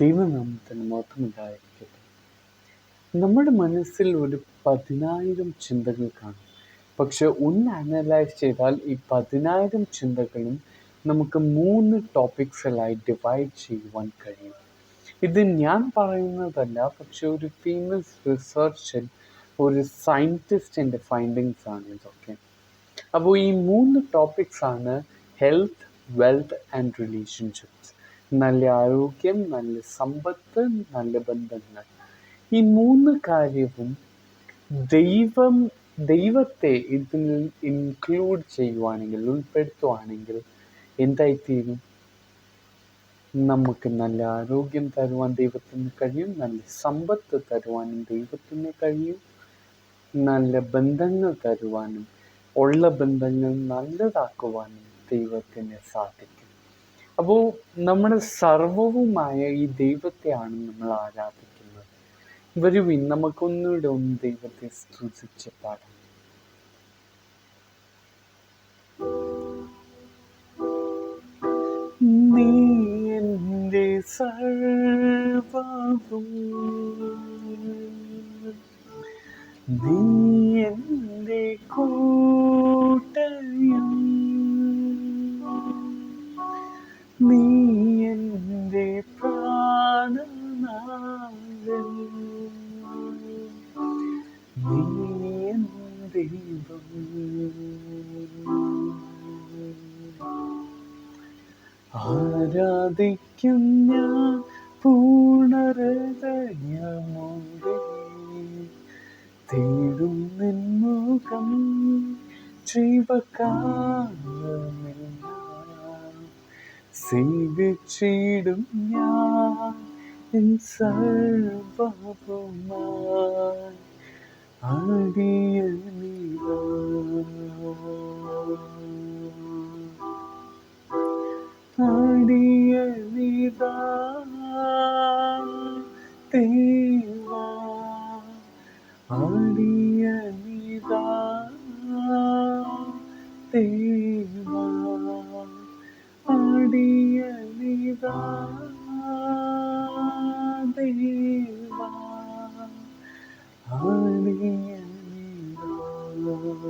ദൈവനാമത്തിന് മഹത്വമുണ്ടായിരിക്കട്ടെ നമ്മുടെ മനസ്സിൽ ഒരു പതിനായിരം ചിന്തകൾ കാണും. പക്ഷെ ഒന്ന് അനലൈസ് ചെയ്താൽ ഈ പതിനായിരം ചിന്തകളും നമുക്ക് മൂന്ന് ടോപ്പിക്സിലായി ഡിവൈഡ് ചെയ്യുവാൻ കഴിയും. ഇത് ഞാൻ പറയുന്നതല്ല പക്ഷെ ഒരു ഫേമസ് റിസർച്ചിൽ ഒരു സയന്റിസ്റ്റിന്റെ ഫൈൻഡിങ്സ് ആണ് ഇതൊക്കെ. അപ്പോൾ ഈ മൂന്ന് ടോപ്പിക്സ് ആണ് ഹെൽത്ത് വെൽത്ത് ആൻഡ് റിലേഷൻഷിപ്സ് നല്ല ആരോഗ്യം നല്ല സമ്പത്ത് നല്ല ബന്ധങ്ങൾ. ഈ മൂന്ന് കാര്യവും ദൈവം ദൈവത്തെ ഇതിൽ ഇൻക്ലൂഡ് ചെയ്യുവാണെങ്കിൽ ഉൾപ്പെടുത്തുവാണെങ്കിൽ എന്തായിത്തീരും? നമുക്ക് നല്ല ആരോഗ്യം തരുവാൻ ദൈവത്തിന് കഴിയും നല്ല സമ്പത്ത് തരുവാനും ദൈവത്തിന് കഴിയും നല്ല ബന്ധങ്ങൾ തരുവാനും ഉള്ള ബന്ധങ്ങൾ നല്ലതാക്കുവാനും ദൈവത്തിന് സാധിക്കും. അപ്പോൾ നമ്മൾ സർവവുമായ ഈ ദൈവത്തെയാണ് നമ്മൾ ആരാധിക്കുന്നത്. വരുവിൻ നമുക്കൊന്നുകൂടെ ഒന്ന് ദൈവത്തെ സ്തുതിച്ച് പാടാം. നീ എന്റെ സർവവും. നീ എന്റെ കൂട്ടയും ആരാധിക്കും ഞാൻ പൂർണഹൃദയമോടെ തേടും നിൻമുഖം ജീവകാലമെല്ലാം സേവിച്ചിടും ഞാൻ inseparable mine, I'll be enemy thine. I'll be enemy thine, thee thine, I'll.